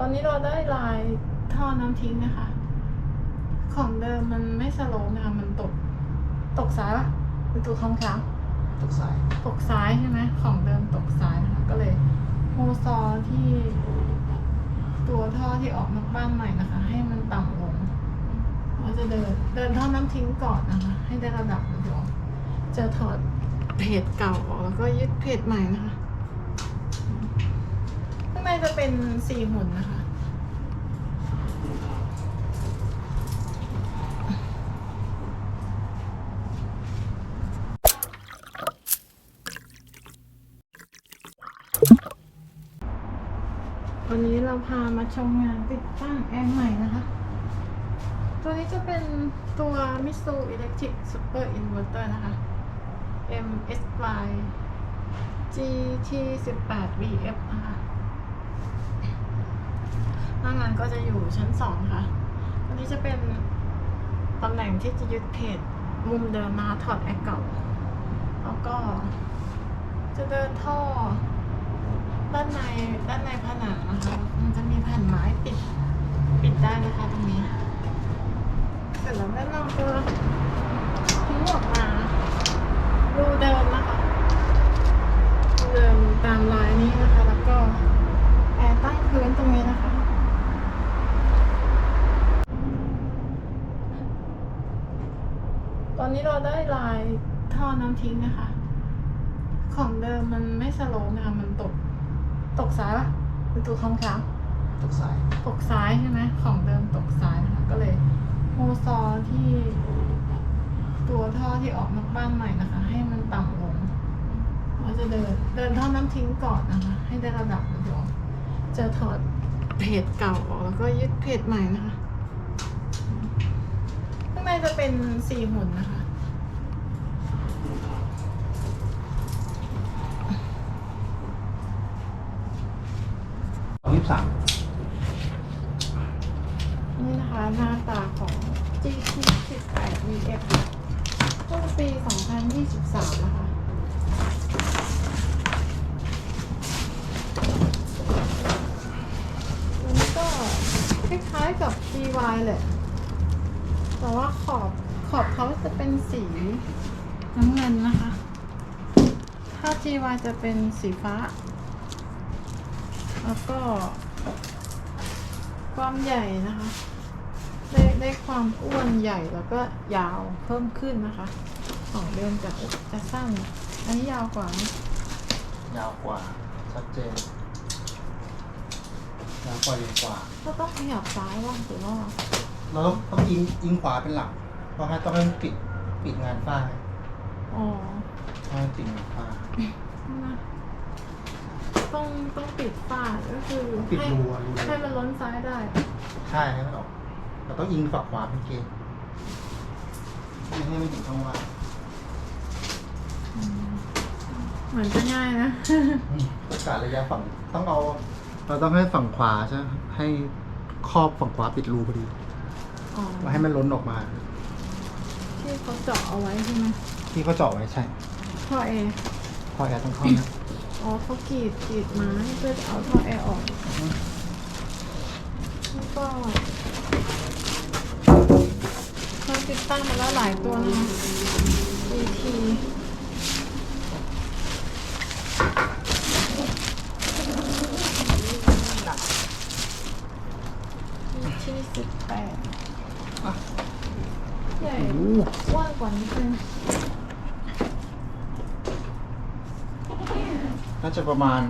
ตอนนี้เราได้ลายท่อน้ำทิ้งนะคะ ของเดิมมันไม่สโลว์นะคะ มันตก ตกซ้ายปะหรือตกท้องช้างทุกสาย ตกซ้ายใช่ไหมของเดิมตกซ้ายนะคะก็เลยโมซอที่ ตัวท่อที่ออกนอกบ้านใหม่นะคะ ให้มันต่ำลงเราจะเดินเดินท่อน้ำทิ้งก่อนนะคะ ให้ได้ระดับเดียวจะถอดเพจเก่าออกแล้วก็ยึดเพจใหม่นะคะ ข้างในจะเป็นสี่หุ่นนะคะ วันนี้เราพามาชมงานติดตั้งแอร์ใหม่นะคะ ตัวนี้จะเป็นตัว Mitsu Electric Super Inverter นะคะ MSY GT18VF นะคะ หน้างานก็จะอยู่ชั้นสองค่ะ วันนี้จะเป็นตำแหน่งที่จะยึดเพจมุมเดิมนะคะถอดแอร์เก่า แล้วก็ จะเดินท่อ ด้านในด้านในผนังนะคะ มันจะมีแผ่นไม้ปิด ปิดได้นะคะตรงนี้ เสร็จแล้วก็นำตัวทิ้งออกมารูเดิมนะคะรูเดิมตามลายนี้นะคะ แล้วก็แอร์ตั้งพื้นตรงนี้นะคะ ตอนนี้เราได้ลายท่อ น้ำทิ้งนะคะ ของเดิมมันไม่สโลว์นะคะมันตก ตกซ้ายปะหรือตกท้องช้างทุกสาย ตกซ้ายใช่ไหมของเดิมตกซ้ายนะคะก็เลยโมซอที่ ตัวท่อที่ออกนอกบ้านใหม่นะคะ ให้มันต่ำลงเราจะเดิน เดินท่อน้ำทิ้งก่อนนะคะ ให้ได้ระดับเดียวจะถอดเพจเก่าออกแล้วก็ยึดเพจใหม่นะคะข้างในจะเป็นสี่หุ่นนะคะ ยี่สิบสามนี่นะคะ หน้าตาของ GT 18 VF ต้นปี 2023 นะคะ ตัวนี้ก็คล้ายๆกับ GY แหละ แต่ว่าขอบขอบเขาจะเป็นสีน้ำเงินนะคะ ถ้า GY จะเป็นสีฟ้า แล้วก็ ความใหญ่นะคะ ได้ได้ความอ้วนใหญ่แล้วก็ยาวเพิ่มขึ้นนะคะ ของเดิมจะจะสั้น อันนี้ยาวกว่านะยาวกว่า ชัดเจนยาวกว่าเยอะกว่า ก็ต้องขยับซ้ายว่างหรือว่าเราต้องต้องยิงยิงขวาเป็นหลัก เพราะให้ต้องให้มันปิดปิดงานฝ้าไงอ๋อ ให้มันปิดงานฝ้านะ ต้องต้องปิดฝ้าก็คือปิดให้รูอะรูเลยให้มันล้นซ้ายได้ ใช่ให้มันออกเราต้องยิงฝักขวาเป็นเกณฑ์ไม่ให้มันอยู่ช่องว่างอืมเหมือนจะง่ายนะ อืมประกาศระยะฝั่งต้องเอา เราต้องให้ฝั่งขวาใช่ไหมให้ครอบฝั่งขวาปิดรูพอดีอ๋อแล้วให้มันล้นออกมา ที่เขาเจาะเอาไว้ใช่ไหมที่เขาเจาะไว้ใช่ท่อแอร์พอแอร์ต้องเข้านะ อ๋อเขากรีดกรีดไม้เพื่อจะเอาท่อแอร์ออกแล้วก็เราติดตั้งมาแล้วหลายตัวนะคะ BT ที่สิบแปดอะใหญ่โอ้กว้างกว่านิดนึ น่าจะประมาณ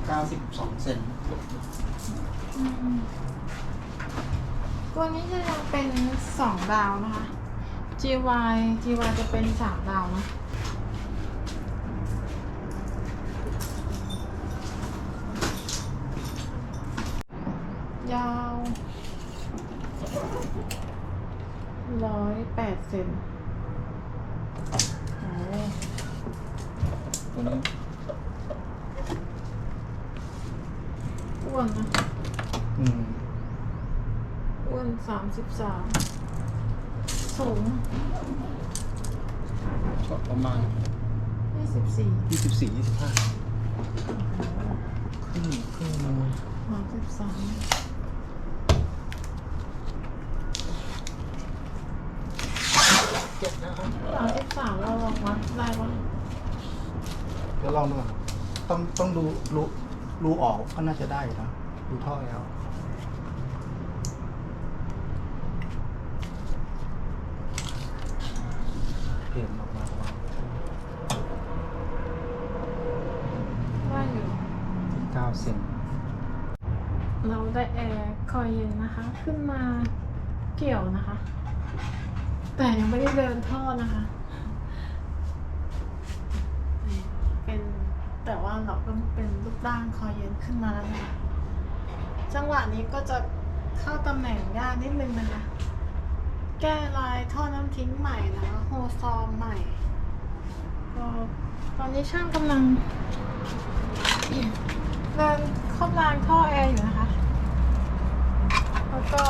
92 เซนตัวนี้จะยังเป็นสองดาวนะคะ GY GY จะเป็นสามดาวนะ ยาวร้อยแปดเซนโอ้ตัวนี้ วนนะอืมอ้วนสามสิบสามสูงก็ประมาณยี่สิบสี่24 25ครึ่งครึ่งมือสามสิบสสองเจ็บนะครับสามสิบสามเราลองวัดได้ปะเดี๋ยวลองดูก่อนต้องต้องดูรู รูออกก็น่าจะได้นะดูท่อแล้วเปลี่ยนออกมาประมาณได้อยู่ เก้าเซนเราได้แอร์คอยเย็นนะคะ ขึ้นมาเกี่ยวนะคะ แต่ยังไม่ได้เดินท่อนะคะนี่เป็นแต่ว่าเราก็ เป็นรูปร่างคอยเย็นขึ้นมาแล้วนะคะจังหวะนี้ก็จะเข้าตำแหน่งยากนิดนึงนะคะแก้ลายท่อน้ำทิ้งใหม่นะคะโฮซอมใหม่ก็ตอนนี้ช่างกำลังเดินครอบรางท่อแอร์อยู่นะคะ แล้วก็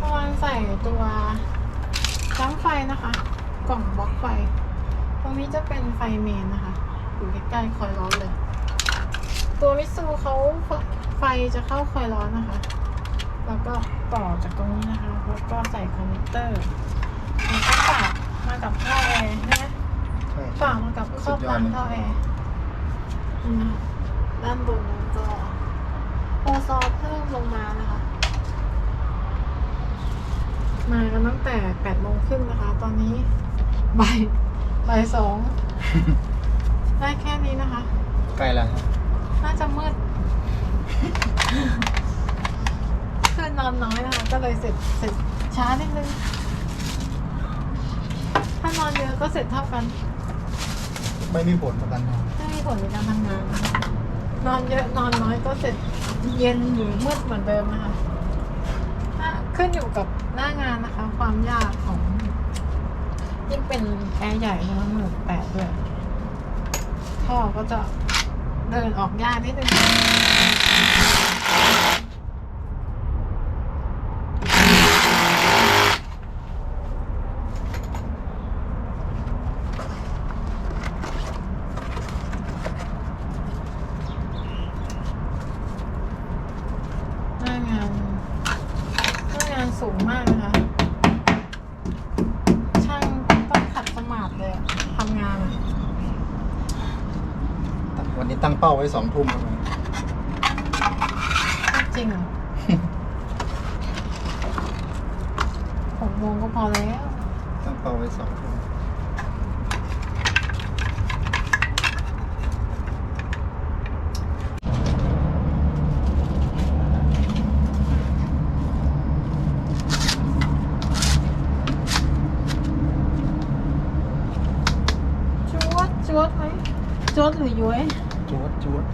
กำลังใส่ตัวจ้ำไฟนะคะ กล่องบล็อกไฟ ตรงนี้จะเป็นไฟเมนนะคะ อยู่ใกล้ๆคอยร้อนเลย ตัวมิตซูเขาไฟจะเข้าคอยร้อนนะคะ แล้วก็ต่อจากตรงนี้นะคะ แล้วก็ใส่คอนเนคเตอร์แล้วก็ฝากมากับท่อแอร์ใช่ไหมใช่ฝากมากับครอบรางท่อแอร์นี่นะคะด้านบนนั้นก็โอซอเพิ่มลงมานะคะ มากันตั้งแต่แปดโมงครึ่งนะคะ ตอนนี้บ่ายบ่ายสองได้แค่นี้นะคะใกล้แล้วครับ น่าจะมืดคือนอนน้อยนะคะ ก็เลยเสร็จเสร็จช้านิดนึง ถ้านอนเยอะก็เสร็จเท่ากัน ไม่มีผลประกันนอนไม่มีผลในการทำงานนะคะนอนเยอะนอนน้อยก็เสร็จเย็นหรือมืดเหมือนเดิมนะคะอะขึ้นอยู่กับหน้างานนะคะ ความยากของยิ่งเป็นแอร์ใหญ่นะคะหมื่นแปดด้วยท่อก็จะ เดินออกยากนิดนึง หน้างานหน้างานสูงมากนะคะ ช่างต้องขัดสมาธิเลยอะทำงานอะ วันนี้ตั้งเป้าไว้สองทุ่มครับจริงเหรอ หกโมงก็พอแล้วตั้งเป้าไว้สองทุ่มจวดจวดไหมจวดหรือย้วย จวดจวด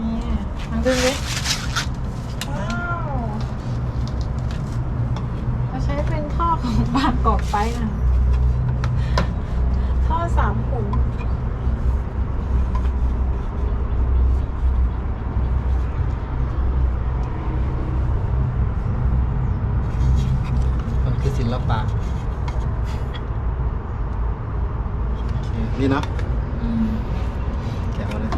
นี่ทางดึงดิว้าวเราใช้เป็นท่อ ของบางกอกไปนะท่อสามขุมมันคือศิลปะโอเคนี่นะ อืม แกะเอาเลย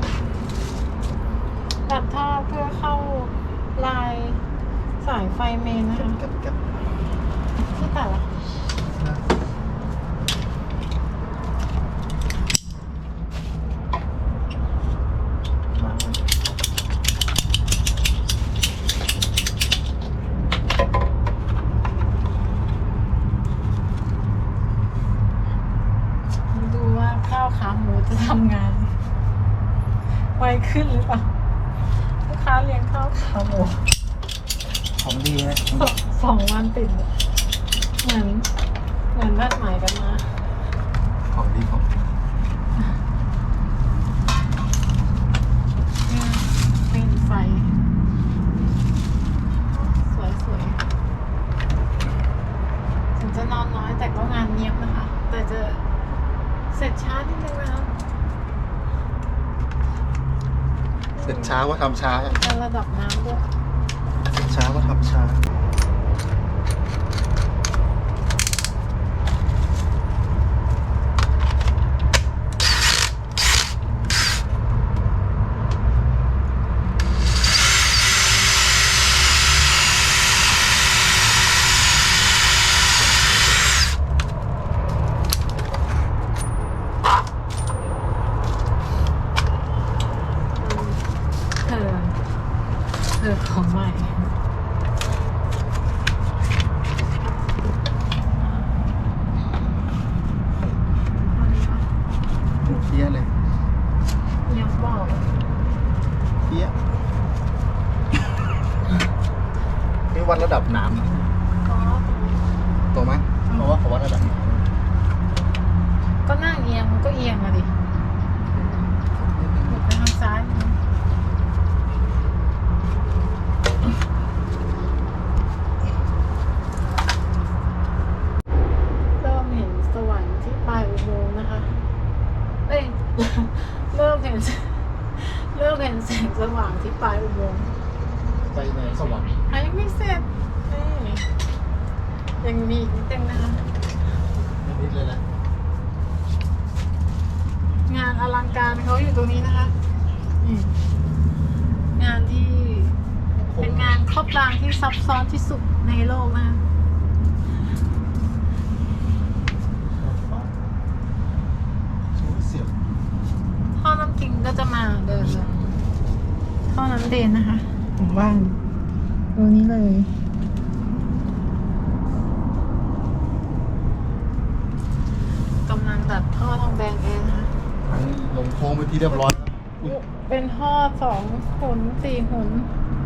ตัดท่อเพื่อเข้าลายสายไฟเมนนะคะ แกะแกะ ที่ตัดอะ วางไว้ ดูว่าข้าวขาหมูจะทำงาน ไวขึ้นหรือเปล่าลูกค้าเลี้ยงข้าวขาหมู ของดีนะ สองสองวันติดเลยเหมือนเหมือนนัดหมายกันมา ของดีของดี เนี่ยเป็นไฟ สวยสวยถึงจะนอนน้อยแต่ก็งานเงียบ นะคะแต่จะเสร็จช้านิดนึงนะคะเสร็จช้าก็ทำช้า การระดับน้ำด้วยเสร็จช้าก็ทำช้า 好卖。 เอ้ยเริ่มเห็นเริ่มเห็นแสงสว่างที่ปลายอุโมงค์ำไปในสวรรค์อะยังไม่เสร็จนี่ยังมีอีกนิดนึงนะคะนิดๆเลยแหละงานอลังการเขาอยู่ตรงนี้นะคะนี่งานที่เป็นงานครอบรางที่ซับซ้อนที่สุดในโลกนะชูเสียบ ท่อน้ำจริงก็จะมาเดินเลยท่อน้ำเดนนะคะ ของบ้านตรงนี้เลยกำลังตัดท่อทองแดงเองนะคะอันนี้ลงโค้งไปที่เรียบร้อยแล้วอุ๊ยเป็นท่อสองหุนสี่หุน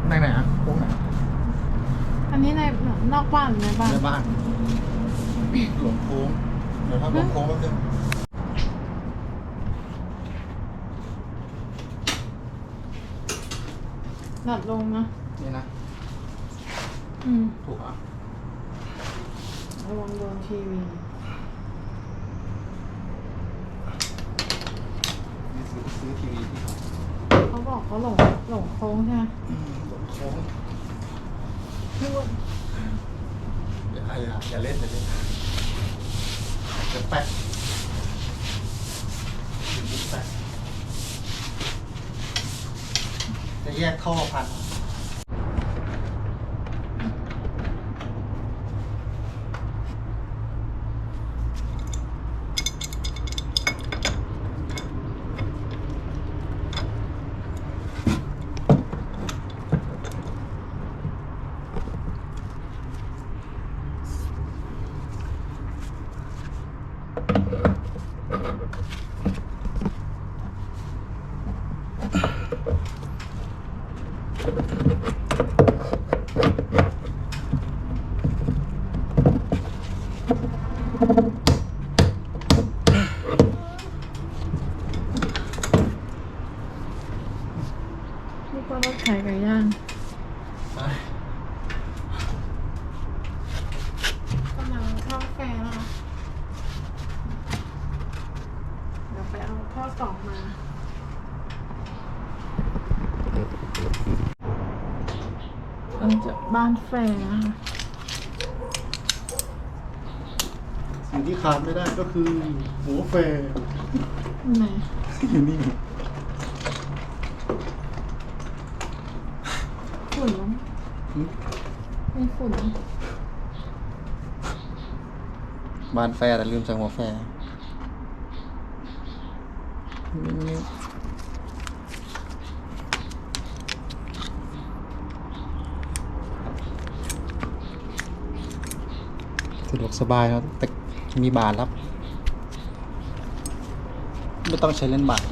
ไหนไหนฮะโค้งไหนอันนี้ในนอกบ้านหรือในบ้านในบ้านหลงโค้งเดี๋ยวถ้าลงโค้งแป๊บนึง ดัดลงนะ นี่นะ อืมถูกอะระวังโดนทีวีนี่ซื้อซื้อทีวีที่เขาเขาบอกเขาหลงหลงโค้งใช่ไหมอืมหลงโค้งนึกว่าอย่าอย่าอย่าเล่นอย่าเล่นจะแป๊กถึงมุกแป๊ก จะแยกท่อพัน นึกว่ารถขายไก่ย่าง ไป กำลังเข้าแฟร์แล้วเดี๋ยวไปเอาท่อสองมา มันจะบ้านแฟร์นะคะสิ่งที่ขาดไม่ได้ก็คือหัวแฟร์ไหนอยู่นี่ฝุ่นมั้งอืมมีฝุ่นบานแฟร์แต่ลืมใส่หัวแฟร์นี่สะดว กสบายครับแต่มีบาทรับ ไม่ต้องใช้เล่นบาท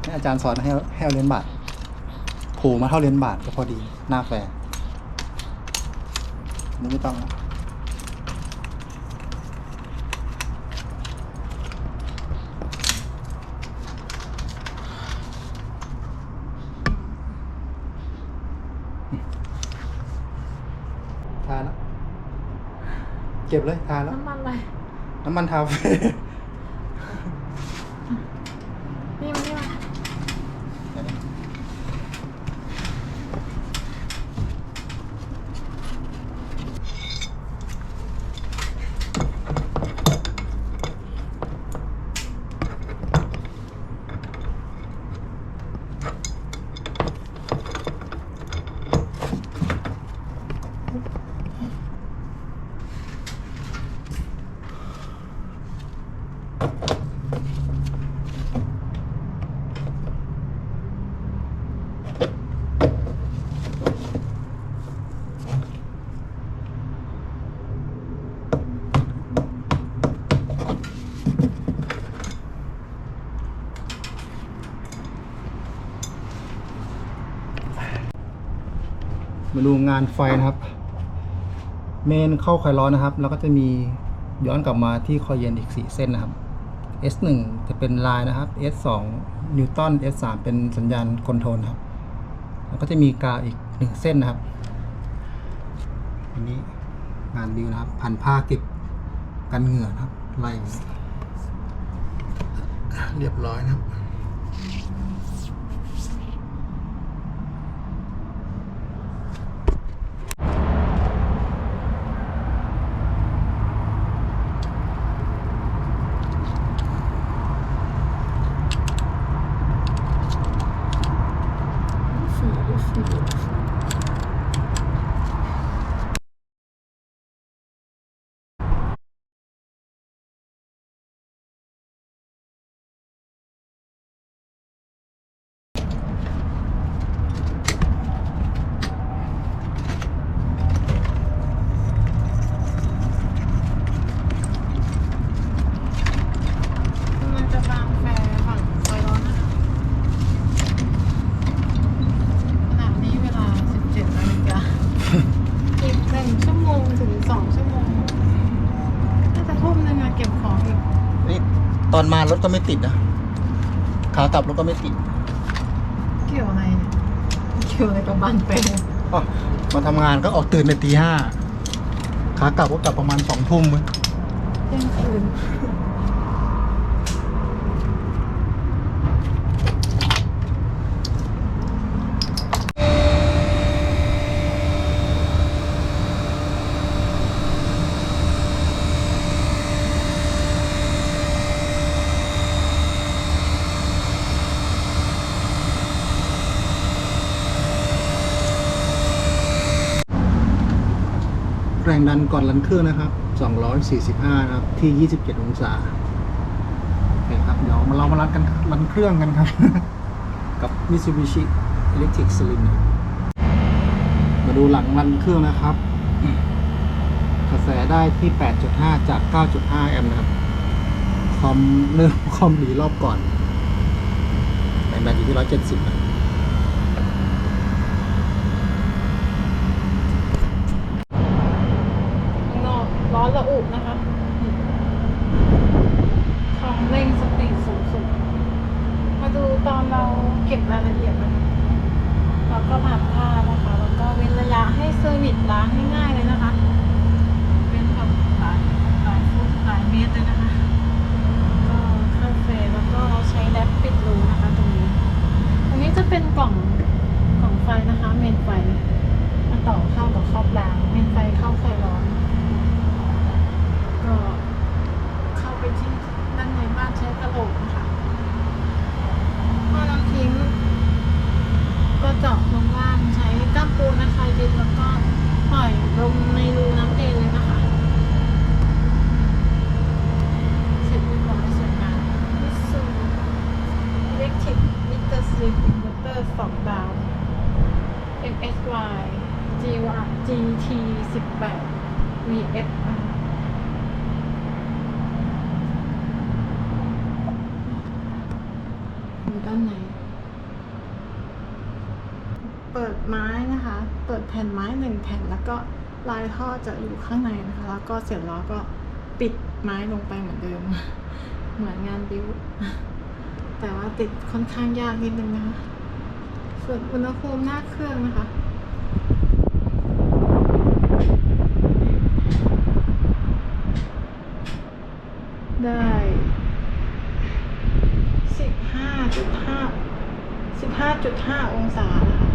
ให้อาจารย์สอนให้ให้เอาเล่นบาทผูมาเท่าเล่นบาทก็พอดีหน้าแฟนนี่ไม่ต้องละทานแล้ว เก็บเลยทานแล้ว น้ำมันอะไร น้ำมันทาเฟ่ มาดูงานไฟนะครับ เมนเข้าคอยร้อนนะครับ แล้วก็จะมีย้อนกลับมาที่คอยเย็นอีก 4 เส้นนะครับ S1 จะเป็นลายนะครับ S2 นิวตัน S3 เป็นสัญญาณคอนโทรลครับ แล้วก็จะมีกาวอีก 1 เส้นนะครับ อันนี้งานบิวนะครับ พันผ้าเก็บกันเหงื่อนะครับไล่เรียบร้อยนะครับ มันจะบางแฟฝั่งซอยร้อนนะคะขณะนี้เวลา 17นาฬิกา อีกหนึ่งชั่วโมงถึงสองชั่วโมงน่าจะทุ่มหนึงอะเก็บของอีก นี่ต อนมารถก็ไม่ติดนะขากลับรถก็ไม่ติดเกี่ยวอะไรเนี่ยเกี่ยวอะไรกับบันเปรอ๋อมาทำงานก็ออกตื่นในตีห้าขากลับก็กลับประมาณสองทุ่มเว้ยเที่ยงคืน รงดันก่อนรันเครื่องนะครับ 245 นะครับ ที่ 27 องศาโอเคครับ เดี๋ยวมาเรามารันกันรันเครื่องกันครับ กับ Mitsubishi Electric Slim มาดูหลังรันเครื่องนะครับ กระแสได้ที่ 8.5 จาก 9.5 แอมป์นะครับ คอมเริ่มคอมดีรอบก่อนแบตแบตอยู่ที่ 170นะ ข้างนอกร้อนระอุนะคะทองเร่งสปีดสูงสุด มาดูตอนเราเก็บรายละเอียดนะคะเราก็ผ่านผ้านะคะ แล้วก็เว้นระยะให้เซอร์วิสล้างง่ายๆเลยนะคะ เป็นแบบหลายหลายฟุตหลายเมตรเลยนะคะ ก็เข้าเฟรมแล้วก็เราใช้แรปปิดรูนะคะ ตรงนี้ ตรงนี้จะเป็นกล่องกล่องไฟนะคะ เมนไฟมาต่อเข้ากับครอบราง เมนไฟเข้าไฟร้อน ก็เข้าไปที่ด้านในบ้านใช้กระโหลกนะคะพอเราทิ้ง ก็เจาะลงล่างใช้ก้ามปูนะคะยึดแล้วก็ปล่อยลงในรูน้ำเองเลยนะคะ เสร็จเรียบร้อยสวยงามมิสู Electric Meter Slim Inverter 2 ดาว MSY GY GT 18 VF นะคะอยู่ด้านใน เปิดไม้นะคะ เปิด แผ่นไม้หนึ่งแผ่นแล้วก็ลายท่อจะอยู่ข้างในนะคะ แล้วก็เสร็จแล้วก็ปิดไม้ลงไปเหมือนเดิม เหมือนงานบิวแต่ว่าติดค่อนข้างยากนิดนึงนะคะ ส่วนอุณหภูมิหน้าเครื่องนะคะได้สิบห้าจุดห้าสิบห้าจุดห้าองศานะคะ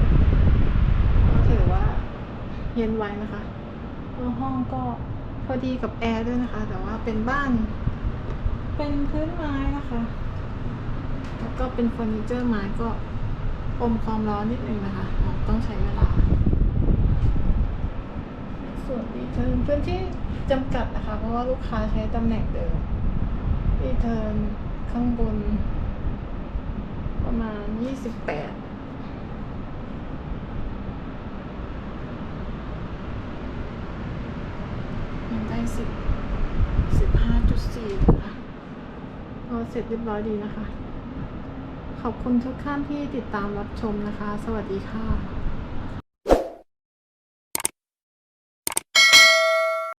ก็ถือว่า เย็นไว้นะคะแล้วห้องก็พอดีกับแอร์ด้วยนะคะ แต่ว่าเป็นบ้าน เป็นพื้นไม้นะคะ แล้วก็เป็นเฟอร์นิเจอร์ไม้ก็อมความร้อนนิดนึงนะคะอ่าต้องใช้เวลา ส่วนดีเทิร์นพื้นที่จำกัดนะคะ เพราะว่าลูกค้าใช้ตำแหน่งเดิมดีเทิร์นข้างบน ประมาณยี่ สิบแปดยังได้สิบสิบห้าจุดสี่ค่ะก็เสร็จเรียบร้อยดีนะคะ ขอบคุณทุกท่านที่ติดตามรับชมนะคะ สวัสดีค่ะ